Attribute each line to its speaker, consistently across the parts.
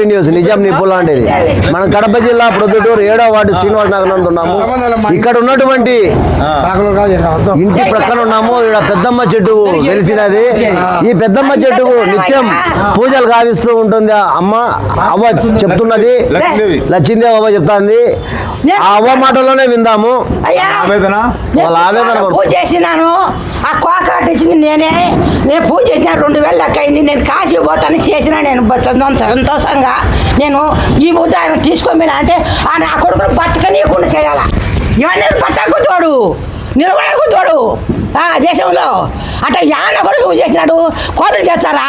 Speaker 1: Videos నిజం నిప్పు లాంటిది మన కడప జిల్లా ప్రొద్దుటూరు ఏడో వార్డు శ్రీనివాస నగర్ ఉన్నాము. ఇక్కడ ఉన్నటువంటి ఇంటి ప్రక్కన ఉన్నాము. ఇక్కడ పెద్దమ్మ చెట్టు వెలిసినది. ఈ పెద్దమ్మ చెట్టుకు నిత్యం పూజలు గావిస్తూ ఉంటుంది. అమ్మ అవ్వ చెప్తున్నది.
Speaker 2: లక్ష్మీదేవి.
Speaker 1: లక్ష్మీదేవి అవ్వ చెప్తాంది. ఆ అవ్వ మాటలోనే విందాము.
Speaker 3: అయ్యా
Speaker 2: ఆవేదన?
Speaker 1: వాళ్ళ ఆవేదన
Speaker 3: నేను పూజ చేసినాను. ఆ కోకాట ఇచ్చింది నేనే. నేను పూజ చేసిన రెండు వేలు లెక్క అయింది. నేను కాశీ పోతాను చేసిన నేను సంతోషంగా. నేను ఈ బుద్ధ ఆయన తీసుకోమని అంటే ఆ నా కొడుకును బతకనీయకుండా చేయాలా? ఇవన్నీ బతకు తోడు. నిలబడకు తోడు. ఆ దేశంలో అట్లా యాన కొడుకు చేసినాడు. కోతలు చేస్తారా?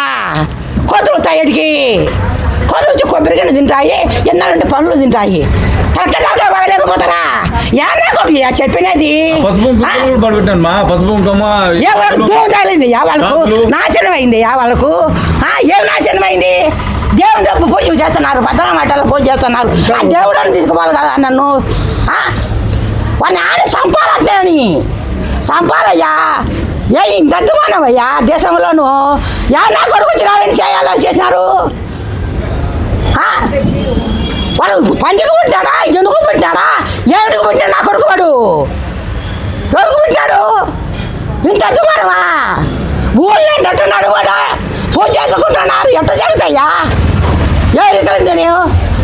Speaker 3: కోతలు తాయడికి కోతలు వచ్చి కొబ్బరికాయలు తింటాయి ఎన్నాళ్ళంటే పనులు తింటాయి. తలక తలక బాగలేకపోతారా? యాన కొడుకు చెప్పినది? ఏ వాళ్ళకు. నాశనం అయింది వాళ్ళకు ఏం నాశనం అయింది దేవుని తప్పు పూజ చేస్తున్నారు భద్రమాటలు పూజ చేస్తున్నారు. ఆ దేవుడు అని తీసుకోవాలి కదా నన్ను? వాడిని ఆని చంపాలంటే అని చంపాలయ్యా. ఏ ఇంత అద్దుమానమయ్యా దేశంలోను. యా నా కొడుకు చేయాలని చేసినారు? వాడు పందికి పుట్టాడా ఎనుగు పుట్టాడా? ఏమిటికి పుట్టాడు నా కొడుకు వాడు? ఎవరికి పుట్టాడు? ఇంత దుమారమా? ఊళ్ళో అంటున్నాడు వాడు. పూజ చేసుకుంటున్నారు ఎట్ట జరుగుతాయ్యా? ఏ రీతిలో నేను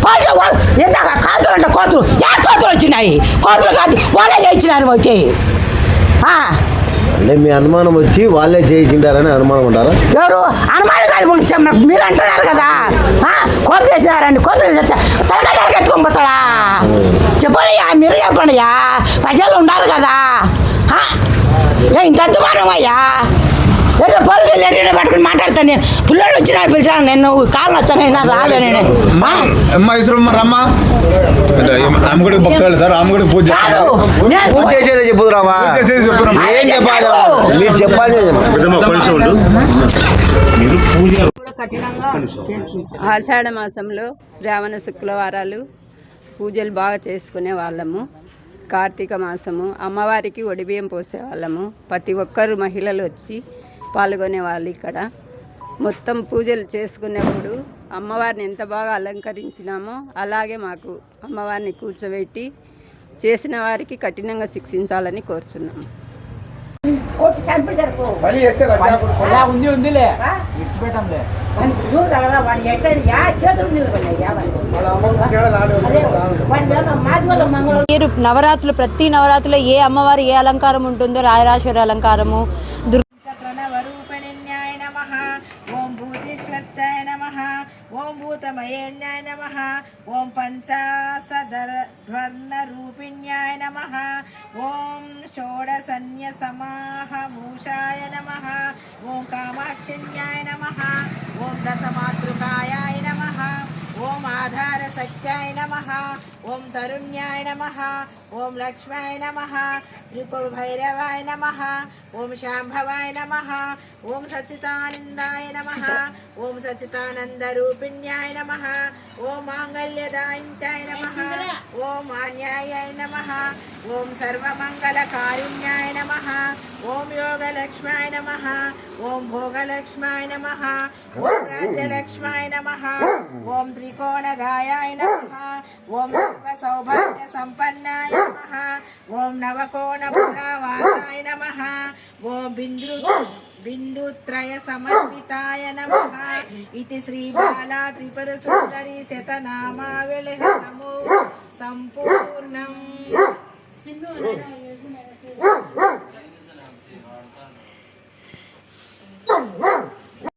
Speaker 3: పాస్ ఇందాక కాతులు అంటే కోతులు. ఏ కోతులు వచ్చినాయి? కోతులు కాదు వాళ్ళే చేయించినారు వచ్చి ఆ,
Speaker 1: అంటే మీ అనుమానం వచ్చి వాళ్ళే చేయించింటారని అనుమానం ఉంటారా?
Speaker 3: ఎవరు? అనుమానం కాదు మీరు అంటున్నారు కదా. ఆ, కోత చేసినారండి కోత తలక తలక ఎత్తుకొని పోతాడా? చెప్పండి అయ్యా మీరు చెప్పండి అయ్యా ప్రజలు ఉండాలి కదా. ఇంత అద్దుమానం అయ్యా ఎవరు పోలీసులు ఎర్రని పట్టుకుని మాట్లాడతాను నేను. పిల్లలు వచ్చిన పిలిచాను నేను కాళ్ళు వచ్చాను రాలే నేను?
Speaker 2: అమ్మ రమ్మ. ఆమె కూడా సార్ ఆమె కూడా పూజ
Speaker 1: పూజ చేసేదే
Speaker 2: చెప్పురా.
Speaker 1: ఏం చెప్పాలి. మీరు చెప్పాలి.
Speaker 4: ఆషాఢ మాసంలో శ్రావణ శుక్రవారాలు పూజలు బాగా చేసుకునే వాళ్ళము. కార్తీక మాసము అమ్మవారికి ఒడిబియ్యం పోసేవాళ్ళము ప్రతి ఒక్కరు మహిళలు వచ్చి పాల్గొనే వాళ్ళు ఇక్కడ. మొత్తం పూజలు చేసుకునేప్పుడు అమ్మవారిని ఎంత బాగా అలంకరించినామో అలాగే మాకు అమ్మవారిని కూర్చోబెట్టి చేసిన వారికి కఠినంగా శిక్షించాలని కోరుచున్నాము
Speaker 5: ఉంది ఉందిలే? విడిచిపెట్టంలే.
Speaker 6: మీరు నవరాత్రులు ప్రతి నవరాత్రిలో ఏ అమ్మవారి ఏ అలంకారం ఉంటుందో రాయరాశ్వరి అలంకారము
Speaker 7: ఓం భూతమయేన్యాయ నమ. ఓం పంచాసదర్వర్ణరూపిణ్యాయ నమ. ఓం షోడసన్య సమాహభూషాయ నమ. ఓం కామాక్షిణ్యాయ నమ. ఓం దశమాతృకాయాయ నమ ఓం ఆధారసత్యాయ నమ. ఓం తరుణ్యాయ నమ. ఓం లక్ష్మాయ నమ. త్రిపురభైరవాయ నమ. ఓం శాంభవాయ నమ. ఓం సచ్చిదానందాయ నమ. ఓం సచ్చిదానందరూపిణ్యాయ నమ. ఓం మాంగళ్యదాయింతాయ నమ. ఓం మాన్యాయ నమ ఓం సర్వమంగళకారిణ్యాయ నమ ఓం యోగలక్ష్మాయ నమ ఓం భోగలక్ష్మాయ నమ ఓం రాజ్యలక్ష్మాయ నమ ఓం త్రికోణగాయాయ నమ ఓం సర్వసౌభాగ్య సంపన్నాయ నమ ఓం నవకోణపురావాసాయ నమ ఓం బిందు బిందుత్రయ సమన్వితాయ నమ ఇది శ్రీ బాలా త్రిపుర సుందరి శతనామావళి నమో సంపూర్ణం